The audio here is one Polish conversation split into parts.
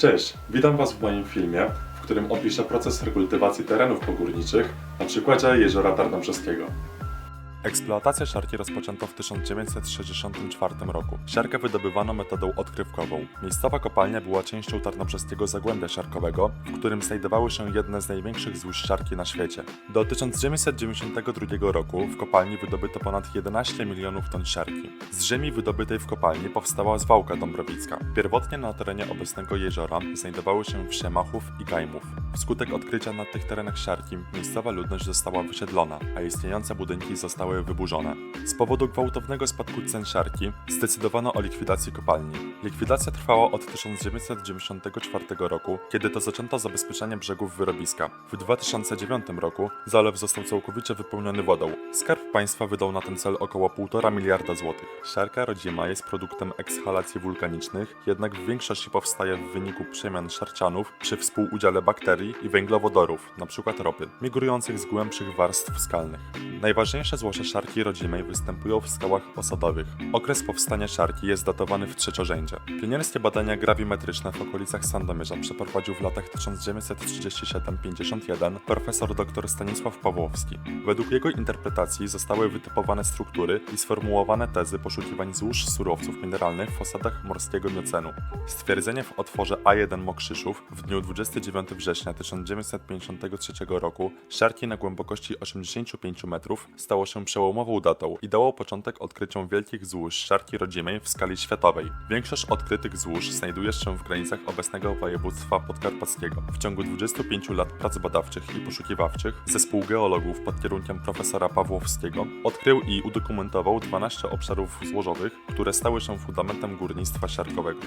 Cześć, witam Was w moim filmie, w którym opiszę proces rekultywacji terenów pogórniczych na przykładzie jeziora Tarnobrzeskiego. Eksploatację siarki rozpoczęto w 1964 roku. Siarkę wydobywano metodą odkrywkową. Miejscowa kopalnia była częścią Tarnobrzeskiego Zagłębia Siarkowego, w którym znajdowały się jedne z największych złóż siarki na świecie. Do 1992 roku w kopalni wydobyto ponad 11 milionów ton siarki. Z ziemi wydobytej w kopalni powstała zwałka dąbrowicka. Pierwotnie na terenie obecnego jeziora znajdowały się wsie Machów i Gajmów. Wskutek odkrycia na tych terenach siarki miejscowa ludność została wysiedlona, a istniejące budynki zostały wyburzone. Z powodu gwałtownego spadku cen siarki zdecydowano o likwidacji kopalni. Likwidacja trwała od 1994 roku, kiedy to zaczęto zabezpieczenie brzegów wyrobiska. W 2009 roku zalew został całkowicie wypełniony wodą. Skarb Państwa wydał na ten cel około 1,5 miliarda złotych. Siarka rodzima jest produktem ekshalacji wulkanicznych, jednak w większości powstaje w wyniku przemian siarcianów przy współudziale bakterii i węglowodorów, np. ropy, migrujących z głębszych warstw skalnych. Najważniejsze złoże siarki rodzimej występują w skałach osadowych. Okres powstania siarki jest datowany w trzeciorzędzie. Pionierskie badania grawimetryczne w okolicach Sandomierza przeprowadził w latach 1937-51 profesor dr Stanisław Pawłowski. Według jego interpretacji zostały wytypowane struktury i sformułowane tezy poszukiwań złóż surowców mineralnych w osadach morskiego miocenu. Stwierdzenie w otworze A1 Mokrzyszów w dniu 29 września 1953 roku siarki na głębokości 85 metrów stało się przełomową datą i dało początek odkryciom wielkich złóż siarki rodzimej w skali światowej. Większość odkrytych złóż znajduje się w granicach obecnego województwa podkarpackiego. W ciągu 25 lat prac badawczych i poszukiwawczych zespół geologów pod kierunkiem profesora Pawłowskiego odkrył i udokumentował 12 obszarów złożowych, które stały się fundamentem górnictwa siarkowego.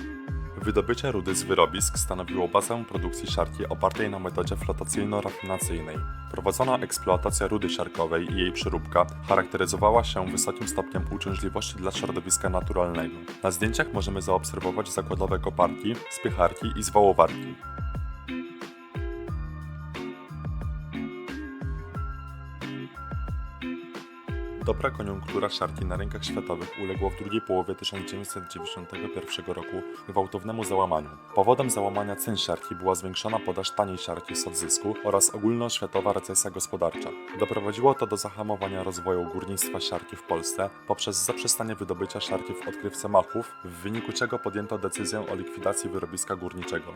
Wydobycie rudy z wyrobisk stanowiło bazę produkcji siarki opartej na metodzie flotacyjno-rafinacyjnej. Prowadzona eksploatacja rudy siarkowej i jej przeróbka charakteryzowała się wysokim stopniem uciążliwości dla środowiska naturalnego. Na zdjęciach możemy zaobserwować zakładowe koparki, spycharki i zwałowarki. Dobra koniunktura siarki na rynkach światowych uległa w drugiej połowie 1991 roku gwałtownemu załamaniu. Powodem załamania cen siarki była zwiększona podaż taniej siarki z odzysku oraz ogólnoświatowa recesja gospodarcza. Doprowadziło to do zahamowania rozwoju górnictwa siarki w Polsce poprzez zaprzestanie wydobycia siarki w odkrywce Machów, w wyniku czego podjęto decyzję o likwidacji wyrobiska górniczego.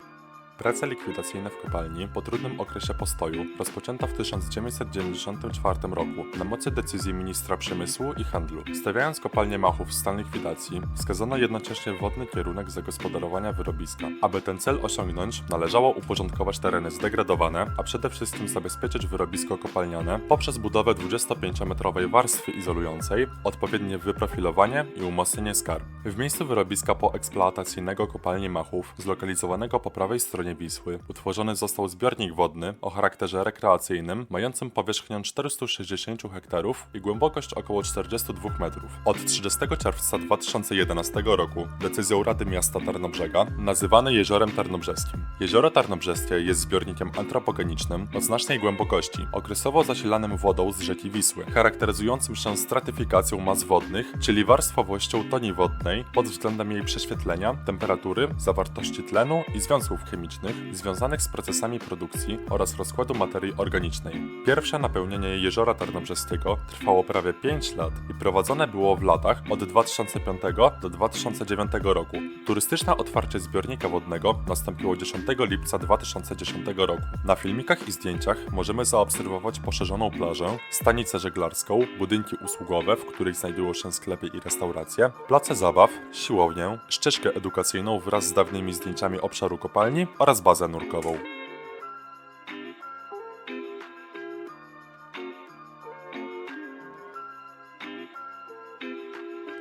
Prace likwidacyjne w kopalni po trudnym okresie postoju rozpoczęto w 1994 roku na mocy decyzji ministra przemysłu i handlu. Stawiając kopalnię Machów w stan likwidacji, wskazano jednocześnie wodny kierunek zagospodarowania wyrobiska. Aby ten cel osiągnąć, należało uporządkować tereny zdegradowane, a przede wszystkim zabezpieczyć wyrobisko kopalniane poprzez budowę 25-metrowej warstwy izolującej, odpowiednie wyprofilowanie i umocnienie skarb. W miejscu wyrobiska poeksploatacyjnego kopalni Machów, zlokalizowanego po prawej stronie Wisły, utworzony został zbiornik wodny o charakterze rekreacyjnym, mającym powierzchnię 460 hektarów i głębokość około 42 metrów. Od 30 czerwca 2011 roku decyzją Rady Miasta Tarnobrzega nazywany Jeziorem Tarnobrzeskim. Jezioro Tarnobrzeskie jest zbiornikiem antropogenicznym o znacznej głębokości, okresowo zasilanym wodą z rzeki Wisły, charakteryzującym się stratyfikacją mas wodnych, czyli warstwowością toni wodnej pod względem jej prześwietlenia, temperatury, zawartości tlenu i związków chemicznych związanych z procesami produkcji oraz rozkładu materii organicznej. Pierwsze napełnienie jeziora Tarnobrzeskiego trwało prawie 5 lat i prowadzone było w latach od 2005 do 2009 roku. Turystyczne otwarcie zbiornika wodnego nastąpiło 10 lipca 2010 roku. Na filmikach i zdjęciach możemy zaobserwować poszerzoną plażę, stanicę żeglarską, budynki usługowe, w których znajdują się sklepy i restauracje, place zabaw, siłownię, ścieżkę edukacyjną wraz z dawnymi zdjęciami obszaru kopalni oraz bazę nurkową.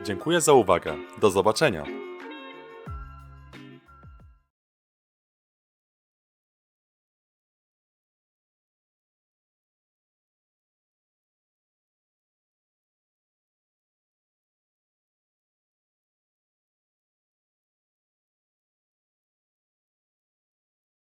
Dziękuję za uwagę. Do zobaczenia.